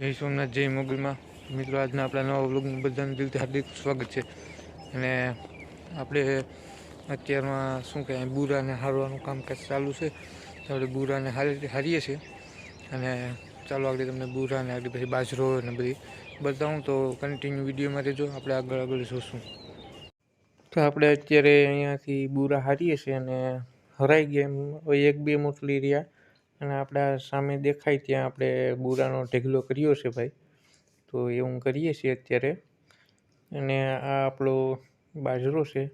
જય સોમનાથ, જય મોગલમાં. મિત્રો, આજના આપણા નવા વ્લોગમાં બધાનું દિલથી હાર્દિક સ્વાગત છે. અને આપણે અત્યારમાં શું કહેવાય, બુરાને હારવાનું કામકાજ ચાલુ છે. તો આપણે બુરાને હારી, હારીએ છીએ. અને ચાલો આગળ તમને બુરાને આગળ પછી બાજરો અને બધી બતાવું. તો કન્ટિન્યુ વિડીયોમાં રહેજો. આપણે આગળ આગળ જોશું. તો આપણે અત્યારે અહીંયાથી બુરા હારીએ છીએ અને હરાઈ ગયા એક બે મોટલી રહ્યા. અને આપણા સામે દેખાય ત્યાં આપણે બુરાનો ઢેગલો કર્યો છે ભાઈ. તો એવું કરીએ છીએ અત્યારે. અને આ આપણો બાજરો છે.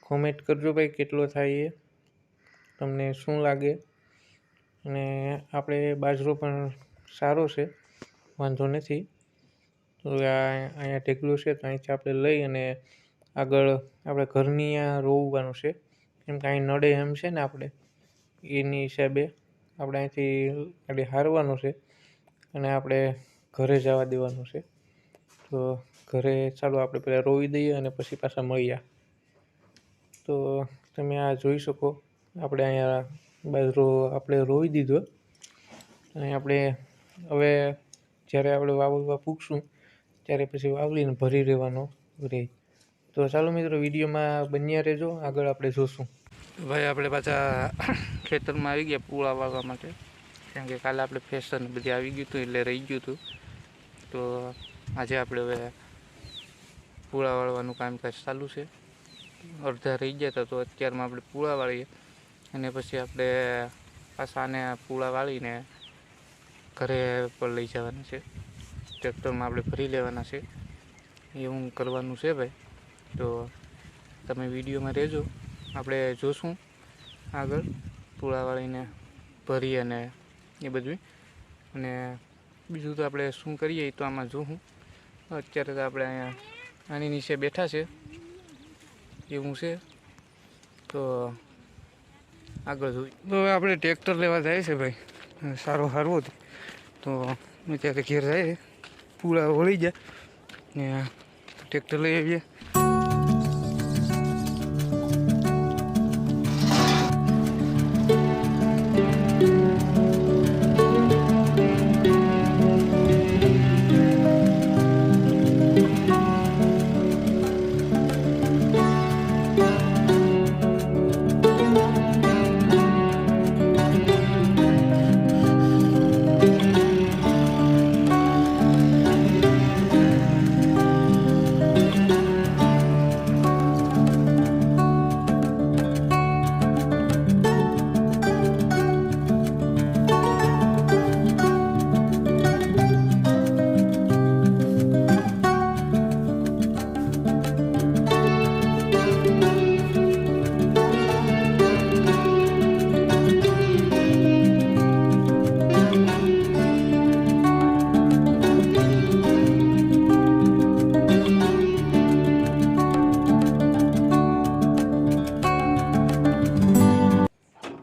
કોમેન્ટ કરજો ભાઈ કેટલો થાય એ. તમને શું લાગે? અને આપણે બાજરો પણ સારો છે. વાંધો નથી. તો આ અહીંયા ઢેકલું છે તો અહીંથી આપણે લઈ અને આગળ આપણે ઘરની આ રોવવાનું છે. કેમ કે અહીં નડે એમ છે ને આપણે એની હિસાબે. આપણે અહીંથી ગાડી હારવાનું છે અને આપણે ઘરે જવા દેવાનું છે. તો ઘરે ચાલો આપણે પહેલાં રોવી દઈએ અને પછી પાછા મળીએ. તો તમે આ જોઈ શકો, આપણે અહીંયા બાજરો આપણે રોવી દીધો. અને આપણે હવે જ્યારે આપણે વાવલવા પૂગશું, ત્યારે પછી વાવલીને ભરી રહેવાનો રહે. તો ચાલો મિત્રો, વિડીયોમાં બન્યા રહેજો. આગળ આપણે જોશું. ભાઈ, આપણે પાછા ખેતરમાં આવી ગયા પૂળા વાવવા માટે. કેમ કે કાલે આપણે ફેશન બધી આવી ગયું હતું, એટલે રહી ગયું હતું. તો આજે આપણે હવે પૂળા વાળવાનું કામકાજ ચાલુ છે. અડધા રહી ગયા હતા, તો અત્યારમાં આપણે પૂળા વાળીએ અને પછી આપણે પાછા આને પૂળા વાળીને ઘરે પર લઈ જવાના છે. ટ્રેક્ટરમાં આપણે ભરી લેવાના છે. એવું કરવાનું છે ભાઈ. તો તમે વિડીયોમાં રહેજો. આપણે જોશું આગળ પૂળાવાળીને ભરી અને એ બધું અને બીજું તો આપણે શું કરીએ તો આમાં જોશું અત્યારે તો આપણે અહીંયા આની નીચે બેઠા છે. એવું છે. તો આગળ જોઈ. તો આપણે ટ્રેક્ટર લેવા જાય છે ભાઈ. સારો હતો તો અત્યારે ઘેર જાય પૂળા વળી જાય ને ટ્રેક્ટર લઈ આવીએ.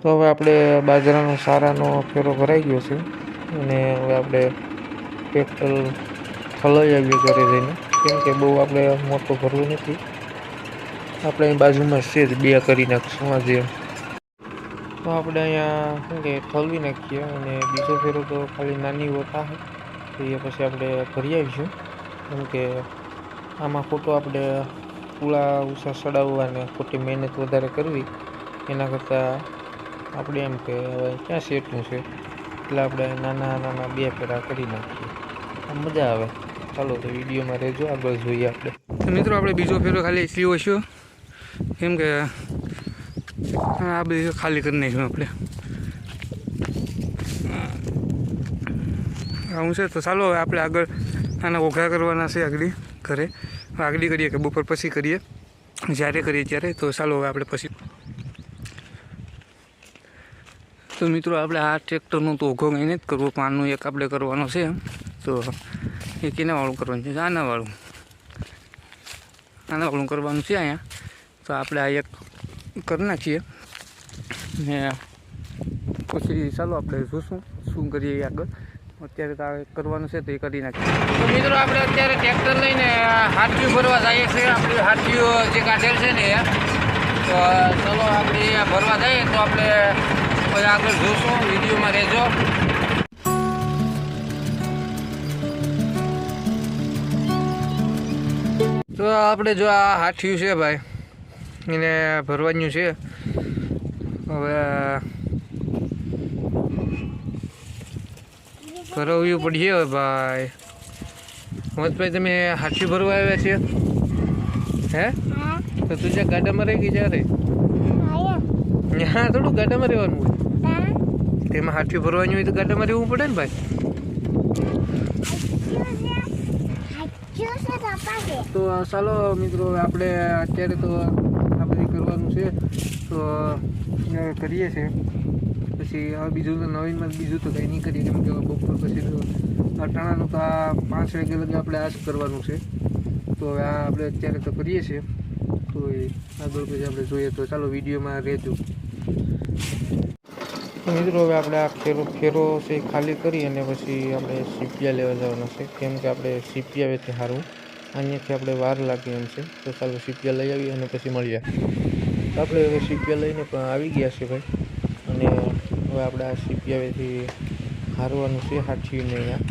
તો હવે આપણે બાજરાનો સારાનો ફેરો ભરાઈ ગયો છે. અને હવે આપણે પેટ્રોલ ખલાઈ આવીએ ઘરે જઈને. કેમ કે બહુ આપણે મોટો ભરવું નથી. આપણે અહીં બાજુમાં છે જ, બે કરી નાખીશું આજે. તો આપણે અહીંયા શું કે ઠલવી નાખીએ અને બીજો ફેરો તો ખાલી નાની હોતા તો એ પછી આપણે ભરી આવીશું. કેમ કે આમાં ખોટો આપણે પૂળા ઉષા ચડાવવા અને ખોટી મહેનત વધારે કરવી, એના કરતાં આપણે એમ કે હવે ક્યાં સેટનું છે? એટલે આપણે નાના નાના બે ફેરા કરી નાખીએ. મજા આવે. ચાલો તો વિડીયોમાં રહેજો. આગળ જોઈએ આપણે. મિત્રો, આપણે બીજો ફેરો ખાલી એટલી ઓછો. કેમ કે આ બધી ખાલી કરી નાખ્યું આપણે. આવું છે તો ચાલો હવે આપણે આગળ આના ઓઘા કરવાના છે આગળ ઘરે. આગળ કરીએ કે બપોર પછી કરીએ? જ્યારે કરીએ ત્યારે તો ચાલો હવે આપણે પછી તો મિત્રો આપણે આ ટ્રેક્ટરનું તો ઓઘો કંઈ નથી કરવો પણ આનું એક આપણે કરવાનો છે. તો એ કેના વાળું કરવાનું છે આના વાળું આના વાળું કરવાનું છે અહીંયા. તો આપણે આ એક કરી નાખીએ. ને પછી ચાલો આપણે જોશું શું કરીએ આગળ. અત્યારે તો કરવાનું છે, તો એ કરી નાખીએ. તો મિત્રો આપણે અત્યારે ટ્રેક્ટર લઈને હાથીઓ ભરવા જઈએ છીએ. આપણે હાથીઓ જે કાઢેલ છે ને તો ચલો આપણે ભરવા જઈએ તો આપણે હવે આગળ જોશો વિડીયોમાં રહેજો. તો આપણે જો આ હાથિયું છે ભાઈ એને ભરવાનું છે. હવે ભરવ્યું પડશે હવે ભાઈ. મોજભાઈ તમે હાથિયું ભરવા આવ્યા છે? હે? તો તું જ્યાં ગાડામાં રહી ગઈ જ્યારે રે? ત્યાં થોડું ગાડામાં રહેવાનું હોય. તેમાં હાથિયું ભરવાની હોય તો ગાડામાં રહેવું પડે ને ભાઈ? તો ચાલો મિત્રો આપણે અત્યારે તો આ બધું કરવાનું છે. તો કરીએ છીએ પછી હવે બીજું તો નવીનમાં બીજું તો કંઈ નહીં કરીએ, કેમ કે બપોર પછી તો અટાણાનું તો આ પાંચ વાગે લગી આપણે આ જ કરવાનું છે. તો હવે આ આપણે અત્યારે તો કરીએ છીએ તો આગળ પછી આપણે જોઈએ. તો ચાલો વિડીયોમાં રહેજો. તો મિત્રો હવે આપણે આ ખેરો ખેરો છે ખાલી કરી અને પછી આપણે સીપિયા લેવા જવાના છે. કેમ કે આપણે સીપિયા વેથી સારું અહીંયાથી આપણે વાર લાગે એમ છે. તો ચાલો સીપિયા લઈ આવીએ અને પછી મળીએ. તો આપણે હવે સીપિયા લઈને પણ આવી ગયા છે ભાઈ. અને હવે આપણે આ સીપિયા વેથી હારવાનું છે હાથીને અહીંયા.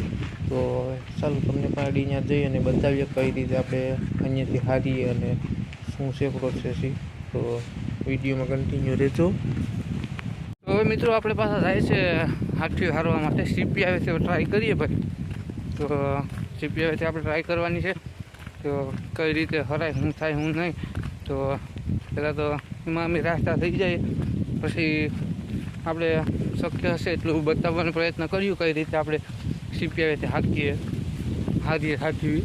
તો હવે ચાલો તમને પણ અડી ત્યાં જઈ અને બતાવીએ કઈ રીતે આપણે અહીંયાથી હારીએ અને શું છે પ્રોસેસ તો વિડીયોમાં કન્ટિન્યુ રહેજો. હવે મિત્રો આપણે પાછા જાય છે હાથીઓ હારવા માટે. સીપી આવે છે ટ્રાય કરીએ ભાઈ. તો સીપી આવે છે આપણે ટ્રાય કરવાની છે. તો કઈ રીતે હરાય, શું થાય, શું નહીં. તો પહેલાં તો એમાં અમે રાસ્તા થઈ જાય. પછી આપણે શક્ય હશે એટલું બતાવવાનો પ્રયત્ન કર્યું કઈ રીતે આપણે સીપી આવે છે હાકીએ, હારીએ હાથી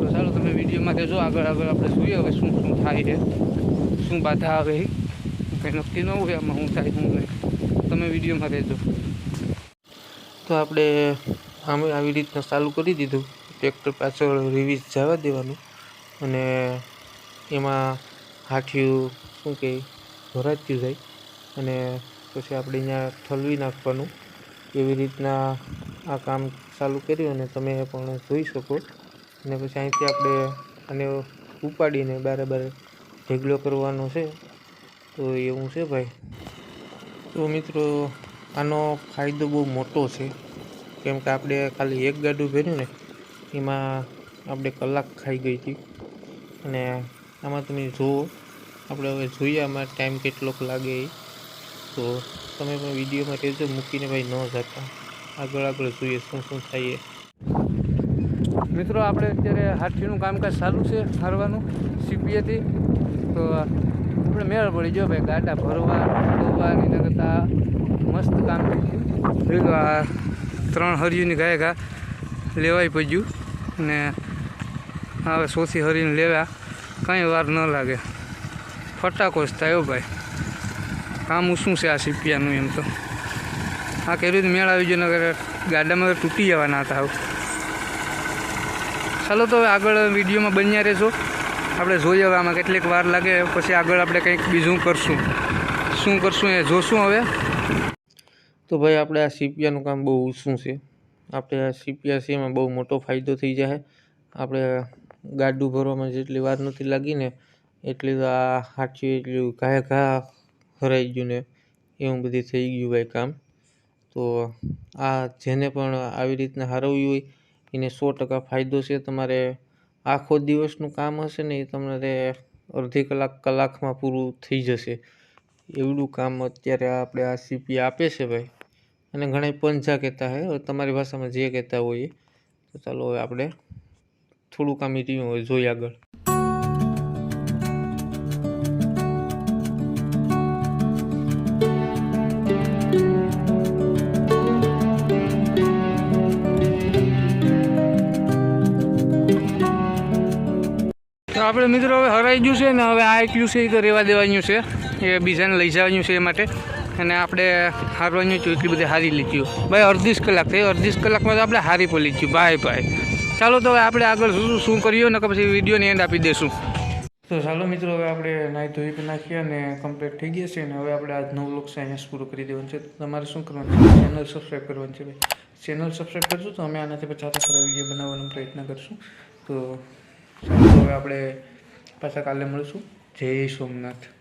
તો ચાલો તમે વિડીયોમાં જો આગળ આગળ આપણે જોઈએ હવે શું શું થાય છે, શું બાધા આવે કંઈ નક્કી ન હોય આમાં શું થાય, શું નહીં. તમે વિડીયોમાં રહેજો. તો આપણે આમે આવી રીતના ચાલુ કરી દીધું. ટ્રેક્ટર પાછળ રિવીઝ જવા દેવાનું. અને એમાં હાથિયું શું કહે ભરાતું જાય. અને પછી આપણે અહીંયા ઠલવી નાખવાનું. એવી રીતના આ કામ ચાલુ કર્યું અને તમે પણ જોઈ શકો. અને પછી અહીંથી આપણે આને ઉપાડીને બારે બારે ઢેગલો કરવાનો છે. તો એવું છે ભાઈ? તો મિત્રો, આનો ફાયદો બહુ મોટો છે. કેમ કે આપણે ખાલી એક ગાડું ભર્યું ને, એમાં આપણે કલાક ખાઈ ગઈ હતી. અને આમાં તમે જુઓ, આપણે હવે જોઈએ આમાં ટાઈમ કેટલોક લાગે એ. તો તમે પણ વિડીયોમાં રહેજો, મૂકીને ભાઈ ન જતા. આગળ આગળ જોઈએ શું શું થાય મિત્રો, આપણે અત્યારે હાથીનું કામકાજ ચાલુ છે, હારવાનું, સીપીએથી. તો આપણે મેળ પડી. જો ભાઈ ગાડા ભરવા ધોવાની એના કરતાં મસ્ત કામ ગયું. આ ત્રણ હરિયુની ગાય ઘા લેવાય પડ્યું ને હવે સોથી હરીને લેવા કાંઈ વાર ન લાગે. ફટાકો જ થાય ભાઈ. કામ શું છે આ સીપિયાનું એમ તો? આ કર્યું મેળ આવી ગયો નગર ગાડામાં તૂટી જવાના હતા આવું ચાલો તો હવે આગળ વિડીયોમાં બન્યા રહેશો. આપણે જોઈએ હવે આમાં કેટલીક વાર લાગે, પછી આગળ આપણે કંઈક બીજું કરશું. શું કરશું એ જોશું હવે. તો ભાઈ આપણે આ સીપિયાનું કામ બહુ ઊંચું છે. આપણે આ સીપિયા છે એમાં બહુ મોટો ફાયદો થઈ જાય. આપણે ગાડું ભરવામાં જેટલી વાર નથી લાગી ને, એટલી આ હાચ્યું એટલું ઘાય ઘા હરાઈ ગયું ને, એવું બધું થઈ ગયું ભાઈ કામ. તો આ જેને પણ આવી રીતના હારવ્યું હોય, એને સો ટકા ફાયદો છે તમારે આખો દિવસનું કામ હશે ને એ તમારે અડધી કલાક કલાકમાં પૂરું થઈ જશે. એવડું કામ અત્યારે આપણે આ સીપી આપે છે ભાઈ. અને ઘણા પંજા કહેતા હોય તમારી ભાષામાં જે કહેતા હોય તો ચાલો હવે આપણે થોડું કામ રહ્યું હોય, જોઈએ આગળ. આપણે મિત્રો હવે હરાઈ ગયું છે ને હવે આ એકલું છે એ તો રહેવા દેવાનું છે. એ બીજાને લઈ જવાનું છે એ માટે. અને આપણે હારવાનું છું એટલી બધી હારી લીધું ભાઈ અડધીસ કલાક થઈ અડધીસ કલાકમાં તો આપણે હારી પણ લીધું ભાઈ ભાઈ. ચાલો તો હવે આપણે આગળ શું શું કરીએ ને પછી વિડીયોની એન્ડ આપી દઈશું તો ચાલો મિત્રો, હવે આપણે નાહી ધોઈ નાખીએ અને કમ્પ્લીટ થઈ ગયા છે અને હવે આપણે આજનો વ્લોગ છે અહીંયા પૂરો કરી દેવાનું છે. તમારે શું કરવાનું છે? ચેનલ સબસ્ક્રાઈબ કરવાનું છે ભાઈ. ચેનલ સબસ્ક્રાઈબ કરશું તો અમે આનાથી પચાસ સારા વીડિયો બનાવવાનો પ્રયત્ન કરશું. તો હવે આપણે પાછા કાલે મળીશું. જય સોમનાથ.